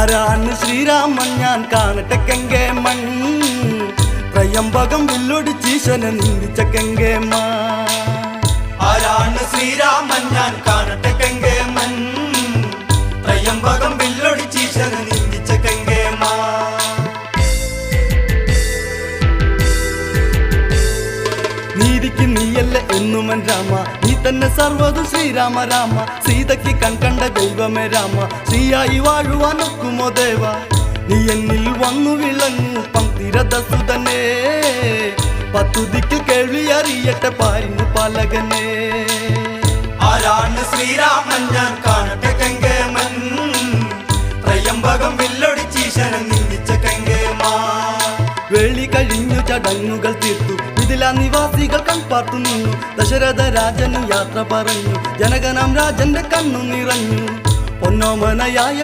ആരാണ് ശ്രീരാമൻ? ഞാൻ കാണട്ടെ കെങ്കേമൺ ത്രയംബകം വില്ലൊടിച്ചീശനെ നിന്ദിച്ച കെങ്കേമ ആരാണ് ശ്രീരാമൻ? ഞാൻ നീതിക്ക് നീയല്ല എന്നുമൻ രാമ. നീ തന്നെ സർവതും ശ്രീരാമ രാമ. സീതയ്ക്ക് കൺകണ്ട ദൈവമേ രാമ. ശ്രീയായി വാഴുവാൻ ഒക്കുമോ ദേവ? നീ എന്നിൽ വന്നു വിളങ്ങു തന്നെ പത്തുതിക്ക് കേൾവി അറിയട്ടെ പാരിന് പാലകനെ. ആരാണ് ശ്രീരാമൻ? ഞാൻ കാണട്ടെ കങ്കേമൻ. ത്രയംബകം വില്ലൊടിച്ചീശനം നിന്ദിച്ച കങ്കേമാ. വേളി കഴിഞ്ഞു ചടങ്ങുകൾ തീർത്തു. ഇതിലാ നിവാസികൾ കൺപാർത്തു നിന്നു. ദശരഥ രാജന് യാത്ര പറഞ്ഞു. ജനകനാം രാജന്റെ കണ്ണു നിറഞ്ഞു. പൊന്നോമനയായ